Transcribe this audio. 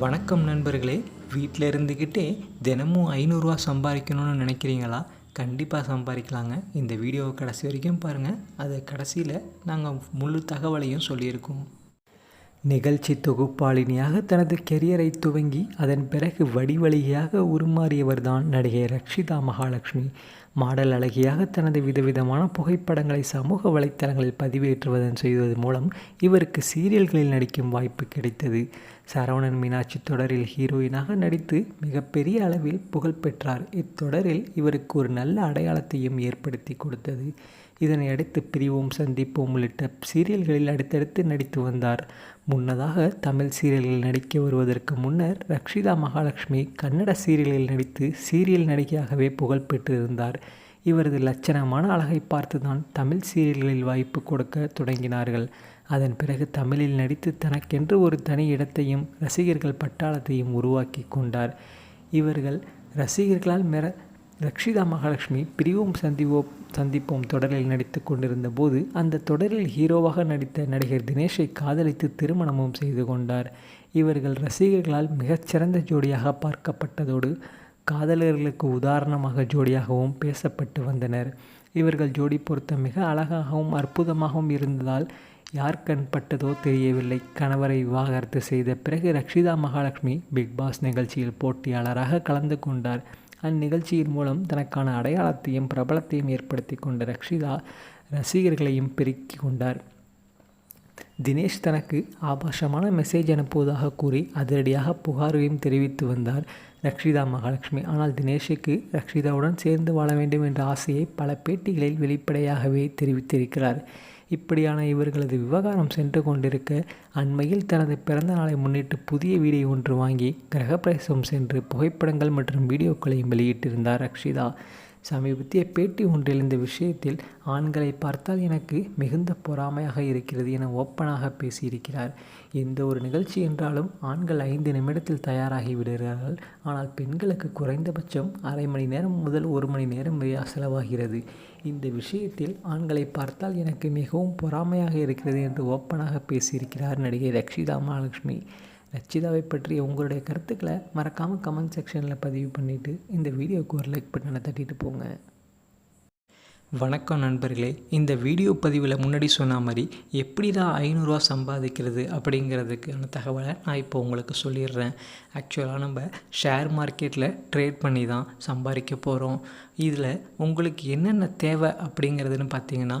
வணக்கம் நண்பர்களே. வீட்டில் இருந்துக்கிட்டே தினமும் ஐநூறுரூவா சம்பாதிக்கணும்னு நினைக்கிறீங்களா? கண்டிப்பாக சம்பாதிக்கலாங்க இந்த வீடியோவை கடைசி வரைக்கும் பாருங்கள் அது கடைசியில் நாங்கள் முழு தகவலையும் சொல்லியிருக்கோம். நிகழ்ச்சி தொகுப்பாளினியாக தனது கெரியரை துவங்கி அதன் பிறகு வடிவழியாக உருமாறியவர்தான் நடிகை ரக்ஷிதா மகாலட்சுமி. மாடல் அழகியாக தனது விதவிதமான புகைப்படங்களை சமூக வலைத்தளங்களில் பதிவேற்றுவதன் செய்வது மூலம் இவருக்கு சீரியல்களில் நடிக்கும் வாய்ப்பு கிடைத்தது. சரவணன் மீனாட்சி தொடரில் ஹீரோயினாக நடித்து மிகப்பெரிய அளவில் புகழ் பெற்றார். இத்தொடரில் இவருக்கு ஒரு நல்ல அடையாளத்தையும் ஏற்படுத்தி கொடுத்தது. இதனை அடுத்து பிரிவோம் சந்திப்போம் உள்ளிட்ட சீரியல்களில் அடுத்தடுத்து நடித்து வந்தார். முன்னதாக தமிழ் சீரியல்களில் நடிக்க வருவதற்கு முன்னர் ரக்ஷிதா மகாலட்சுமி கன்னட சீரியலில் நடித்து சீரியல் நடிகையாகவே புகழ் பெற்றிருந்தார். இவரது லட்சணமான அழகை பார்த்துதான் தமிழ் சீரியல்களில் வாய்ப்பு கொடுக்க தொடங்கினார்கள். அதன் பிறகு தமிழில் நடித்து தனக்கென்று ஒரு தனி இடத்தையும் ரசிகர்கள் பட்டாளத்தையும் உருவாக்கி கொண்டார். இவர்கள் ரசிகர்களால் மிர ரக்ஷிதா மகாலட்சுமி பிரிவும் சந்திவோம் சந்திப்போம் தொடரில் நடித்து கொண்டிருந்த போது அந்த தொடரில் ஹீரோவாக நடித்த நடிகர் தினேஷை காதலித்து திருமணமும் செய்து கொண்டார். இவர்கள் ரசிகர்களால் மிகச்சிறந்த ஜோடியாக பார்க்கப்பட்டதோடு காதலர்களுக்கு உதாரணமாக ஜோடியாகவும் பேசப்பட்டு வந்தனர். இவர்கள் ஜோடி பொருத்த மிக அழகாகவும் அற்புதமாகவும் இருந்ததால் யார் கண் பட்டதோ தெரியவில்லை. கணவரை விவாகரத்து செய்த பிறகு ரக்ஷிதா மகாலட்சுமி பிக் பாஸ் நிகழ்ச்சியில் போட்டியாளராக கலந்து கொண்டார். அந்நிகழ்ச்சியின் மூலம் தனக்கான அடையாளத்தையும் பிரபலத்தையும் ஏற்படுத்தி கொண்ட ரக்ஷிதா ரசிகர்களையும் பெருக்கி கொண்டார். தினேஷ் தனக்கு ஆபாசமான மெசேஜ் அனுப்புவதாக கூறி அதிரடியாக புகாரையும் தெரிவித்து வந்தார் ரக்ஷிதா மகாலட்சுமி. ஆனால் தினேஷுக்கு ரக்ஷிதாவுடன் சேர்ந்து வாழ வேண்டும் என்ற ஆசையை பல பேட்டிகளில் வெளிப்படையாகவே தெரிவித்திருக்கிறார். இப்படியான இவர்களது விவகாரம் சென்று கொண்டிருக்க அண்மையில் தனது பிறந்த நாளை முன்னிட்டு புதிய வீடியோ ஒன்று வாங்கி கிரகப்பிரவேசம் சென்று புகைப்படங்கள் மற்றும் வீடியோக்களையும் வெளியிட்டிருந்தார் ரக்ஷிதா. சமீபத்திய பேட்டி ஒன்றில் இந்த விஷயத்தில் ஆண்களை பார்த்தால் எனக்கு மிகுந்த பொறாமையாக இருக்கிறது என ஓப்பனாக பேசியிருக்கிறார். எந்த ஒரு நிகழ்ச்சி என்றாலும் ஆண்கள் ஐந்து நிமிடத்தில் தயாராகி விடுகிறார்கள். ஆனால் பெண்களுக்கு குறைந்தபட்சம் அரை மணி நேரம் முதல் ஒரு மணி நேரம் செலவாகிறது. இந்த விஷயத்தில் ஆண்களை பார்த்தால் எனக்கு மிகவும் பொறாமையாக இருக்கிறது என்று ஓப்பனாக பேசியிருக்கிறார் நடிகை ரக்ஷிதா மகாலட்சுமி. ரச்சிதாவை பற்றி உங்களுடைய கருத்துக்களை மறக்காமல் கமெண்ட் செக்ஷனில் பதிவு பண்ணிவிட்டு இந்த வீடியோவுக்கு ஒரு லைக் பட்டனை தட்டிட்டு போங்க. வணக்கம் நண்பர்களே. இந்த வீடியோ பதிவில் முன்னாடி சொன்ன மாதிரி எப்படி தான் ஐநூறுரூவா சம்பாதிக்கிறது அப்படிங்கிறதுக்கான தகவலை நான் இப்போ உங்களுக்கு சொல்லிடுறேன். ஆக்சுவலாக நம்ம ஷேர் மார்க்கெட்டில் ட்ரேட் பண்ணி தான் சம்பாதிக்க போகிறோம் இதில் உங்களுக்கு என்னென்ன தேவை அப்படிங்கிறதுன்னு பார்த்தீங்கன்னா